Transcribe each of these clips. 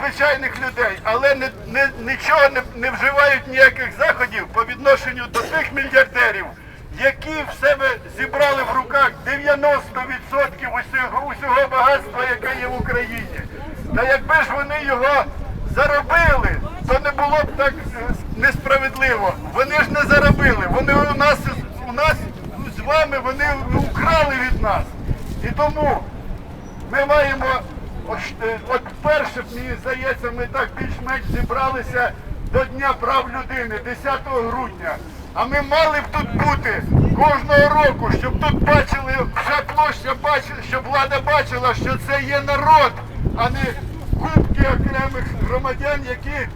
звичайних людей, але не, не, нічого не, не вживають ніяких заходів по відношенню до тих мільярдерів, які в себе зібрали в руках 90% усього, усього багатства, яке є в Україні. Та якби ж вони його заробили, то не було б так е, несправедливо. Вони ж не заробили. Вони у нас у нас з вами вони украли від нас. І тому ми маємо, от, е, от перше, мені здається, ми так більш-менш зібралися до Дня прав людини, 10 грудня. А ми мали б тут бути кожного року, щоб тут бачили, вся площа бачила, щоб влада бачила, що це є народ, а не кубки окремих громадян, які,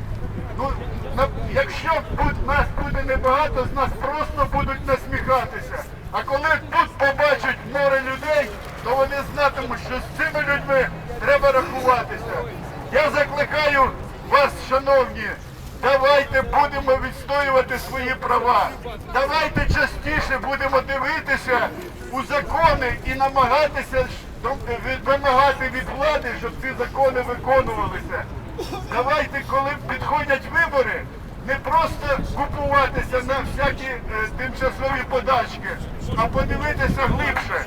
ну, на- якщо буд- нас буде небагато, з нас просто будуть насміхатися. А коли тут побачать море людей, то вони знатимуть, що з цими людьми треба рахуватися. Я закликаю вас, шановні, давайте будемо відстоювати свої права. Давайте частіше будемо дивитися у закони і намагатися від- вимагати від влади, щоб ці закони виконувалися. Давайте, коли підходять вибори, не просто купуватися на всякі е, тимчасові подачки, а подивитися глибше.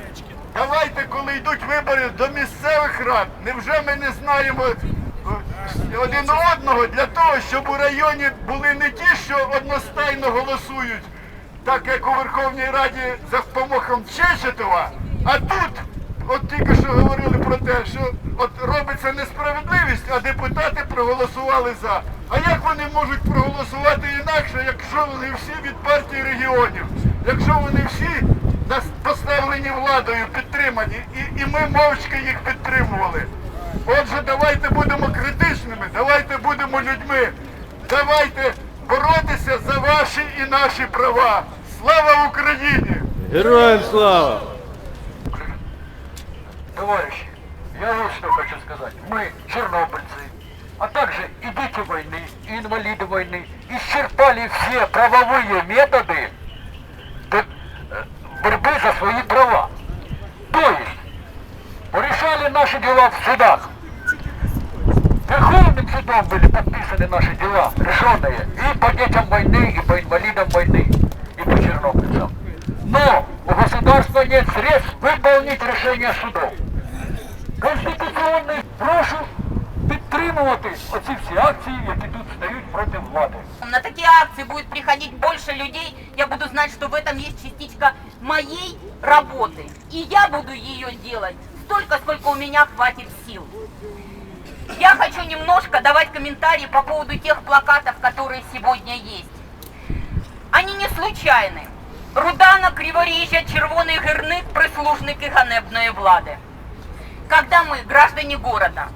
Давайте, коли йдуть вибори до місцевих рад, невже ми не знаємо е, один одного для того, щоб у районі були не ті, що одностайно голосують, так як у Верховній Раді за допомогом Чечетова, а тут, от тільки що говорили про те, що от робиться несправедливість, а депутати проголосували за. А як вони можуть проголосувати інакше, якщо вони всі від партії регіонів, якщо вони всі поставлені владою, підтримані, і, і ми мовчки їх підтримували. Отже, давайте будемо критичними, давайте будемо людьми, давайте боротися за ваші і наші права. Слава Україні! Героям слава! Товарищи, я вот что хочу сказать. Мы, чернобыльцы, а также и дети войны, и инвалиды войны, исчерпали все правовые методы бо- э, Борьбы за свои права. То есть, порешали наши дела в судах. Верховным судом были подписаны наши дела, решенные и по детям войны, и по инвалидам войны, и по чернобыльцам. Но у государства нет средств выполнить решения судов. Конституційний прошу підтримувати оці всі акції, які тут стають проти влади. На такие акции будет приходить больше людей, я буду знать, что в этом есть частичка моей работы. И я буду ее делать столько, сколько у меня хватит сил. Я хочу немножко давать комментарии по поводу тех плакатов, которые сегодня есть. Они не случайны. Рудана, Криворіжжя, Червоний гірник, прислужники ганебної влади. Когда мы, граждане города,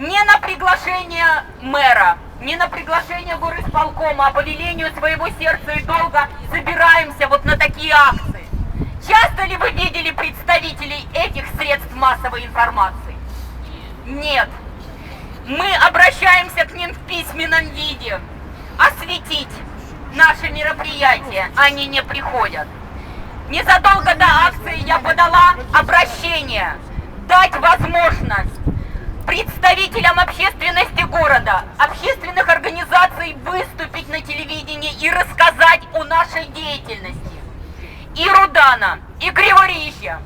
не на приглашение мэра, не на приглашение горисполкома, а по велению своего сердца и долга собираемся вот на такие акции. Часто ли вы видели представителей этих средств массовой информации? Нет. Мы обращаемся к ним в письменном виде. Осветить наши мероприятия. Они не приходят. Незадолго до акции я подала обращение дать возможность представителям общественности города, общественных организаций выступить на телевидении и рассказать о нашей деятельности. И Рудана, и Криворижья,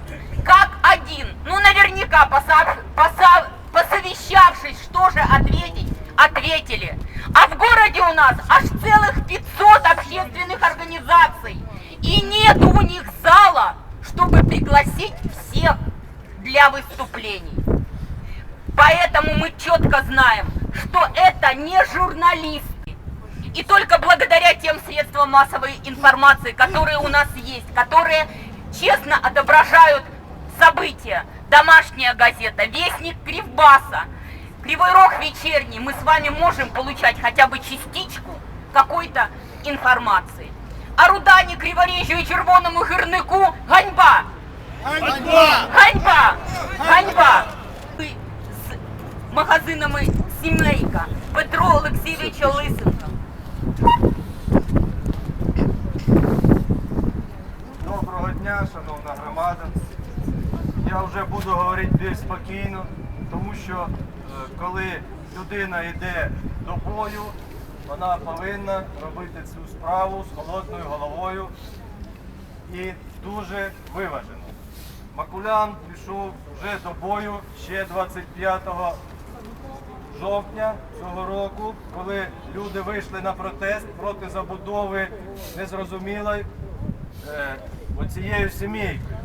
как один, ну наверняка поса- поса- посовещавшись, что же ответить, ответили. А в городе у нас аж целых 500 общественных организаций. И нет у них зала, чтобы пригласить всех для выступлений. Поэтому мы четко знаем, что это не журналисты. И только благодаря тем средствам массовой информации, которые у нас есть, которые честно отображают события, домашняя газета, вестник Кривбаса, Кривой Рог вечерний, мы с вами можем получать хотя бы частичку какой-то информации. А Рудане, Криворіжжю і Червоному гірнику ганьба! Ганьба! Ганьба! Ганьба! Магазинами Сімейка Петро Олексійовича Лисенка. Доброго дня, шановна громада. Я вже буду говорити більш спокійно, тому що е, коли людина йде до бою, вона повинна робити цю справу з холодною головою і дуже виважено. Макулян пішов вже до бою ще 25 жовтня цього року, коли люди вийшли на протест проти забудови незрозумілої е, оцією сімейкою.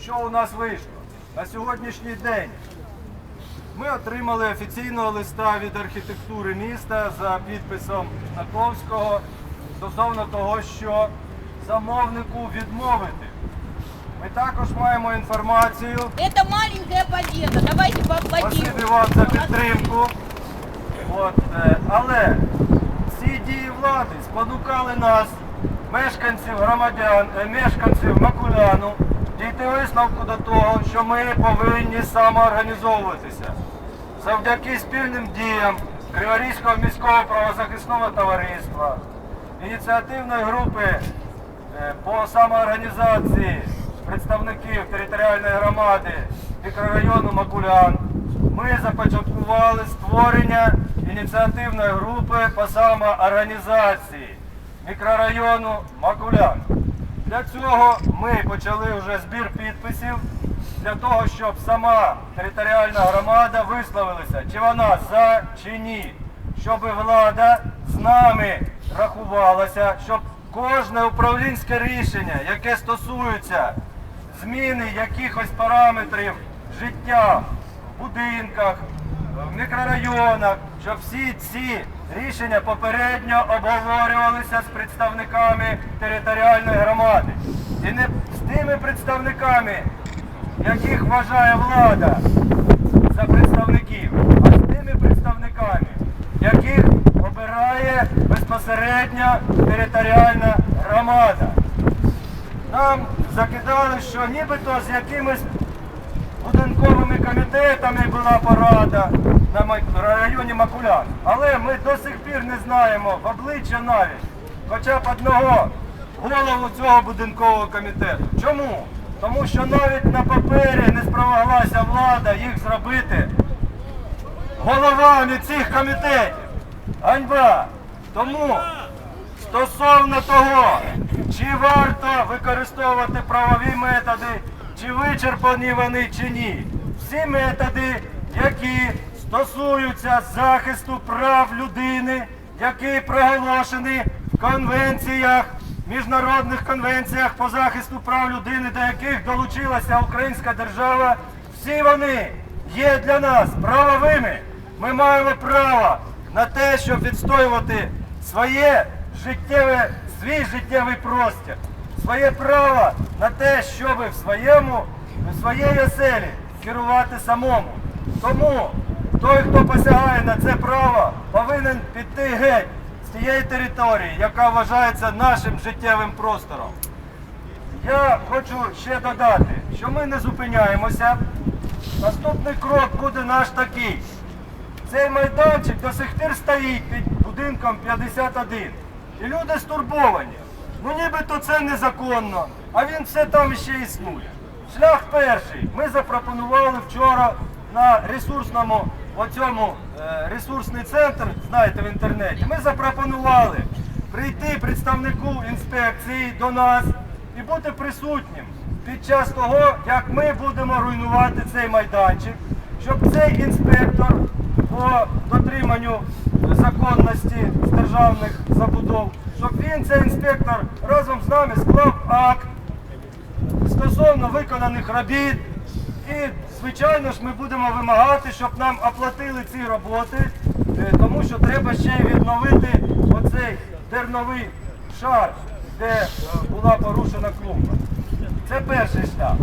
Що у нас вийшло? На сьогоднішній день ми отримали офіційного листа від архітектури міста за підписом Знаковського стосовно того, що замовнику відмовити. Ми також маємо інформацію. Это маленькая победа. Давайте поаплодируем. Спасибі вам за підтримку. От, е, але ці дії влади спонукали нас, мешканців громадян, е, мешканців Макуляну, дійти висновку до того, що ми повинні самоорганізовуватися. Завдяки спільним діям Криворізького міського правозахисного товариства, ініціативної групи е, по самоорганізації представників територіальної громади мікрорайону Макулян, ми започаткували створення ініціативної групи по самоорганізації мікрорайону Макулян. Для цього ми почали вже збір підписів для того, щоб сама територіальна громада висловилася, чи вона за чи ні, щоб влада з нами рахувалася, щоб кожне управлінське рішення, яке стосується зміни якихось параметрів життя в будинках, в мікрорайонах, щоб всі ці рішення попередньо обговорювалися з представниками територіальної громади. І не з тими представниками, яких вважає влада за представників, а з тими представниками, яких обирає безпосередньо територіальна громада. Нам закидали, що нібито з якимись будинковими комітетами була порада на районі Макулян. Але ми до сих пір не знаємо в обличчя навіть хоча б одного голову цього будинкового комітету. Чому? Тому що навіть на папері не спромоглася влада їх зробити головами цих комітетів. Ганьба! Тому стосовно того, чи варто використовувати правові методи, чи вичерпані вони чи ні, всі методи, які стосуються захисту прав людини, які проголошені в конвенціях, міжнародних конвенціях по захисту прав людини, до яких долучилася українська держава, всі вони є для нас правовими. Ми маємо право на те, щоб відстоювати своє життєве, свій життєвий простір, своє право на те, щоб в своєму, в своїй оселі керувати самому. Тому той, хто посягає на це право, повинен піти геть з тієї території, яка вважається нашим життєвим простором. Я хочу ще додати, що ми не зупиняємося. Наступний крок буде наш такий. Цей майданчик до сих пір стоїть під будинком 51. І люди стурбовані. Ну нібито це незаконно, а він все там ще існує. Шлях перший. Ми запропонували вчора на ресурсному оцьому е, ресурсний центр, знаєте, в інтернеті. Ми запропонували прийти представнику інспекції до нас і бути присутнім під час того, як ми будемо руйнувати цей майданчик, щоб цей інспектор по дотриманню законності державних забудов, щоб він, цей інспектор, разом з нами склав акт стосовно виконаних робіт. І, звичайно ж, ми будемо вимагати, щоб нам оплатили ці роботи, е, тому що треба ще й відновити оцей дерновий шар, де е, була порушена клумба. Це перший шлях.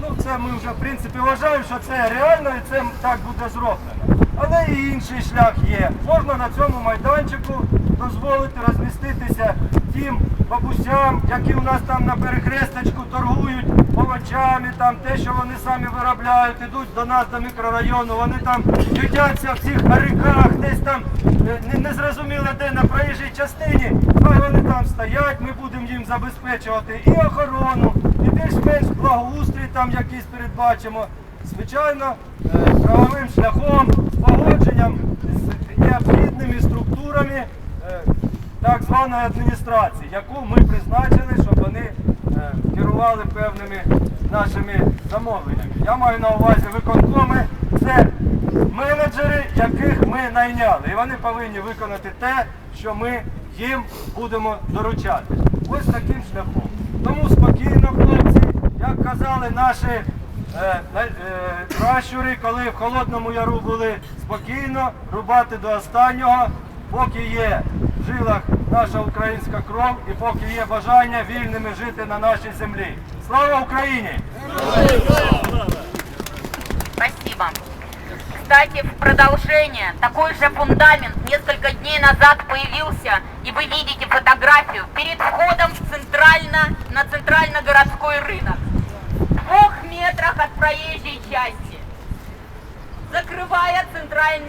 Ну, це ми вже в принципі вважаємо, що це реально і це так буде зроблено. Але і інший шлях є. Можна на цьому майданчику дозволити розміститися тим бабусям, які у нас там на перехресточку торгують овочами, там те, що вони самі виробляють, ідуть до нас до мікрорайону, вони там ютяться в цих гариках, десь там е, не, де на проїжджій частині, хай вони там стоять, ми будемо їм забезпечувати і охорону, і більш-менш благоустрій там якийсь передбачимо. Звичайно, е, правовим шляхом, з погодженням з необхідними структурами е, званої адміністрації, яку ми призначили, щоб вони е, керували певними нашими замовленнями. Я маю на увазі виконкоми, це менеджери, яких ми найняли. І вони повинні виконати те, що ми їм будемо доручати. Ось таким шляхом. Тому спокійно, хлопці, як казали наші е, е, пращури, коли в Холодному Яру були спокійно, рубати до останнього, поки є в жилах наша українська кров і поки є бажання вільними жити на нашій землі. Слава Україні! Спасибо. Кстати, в продолжение, такой же фундамент несколько дней назад появился, и вы видите фотографию, перед входом в центрально, на центрально-городской рынок. В двух метрах от проезжей части. Закрывая центральный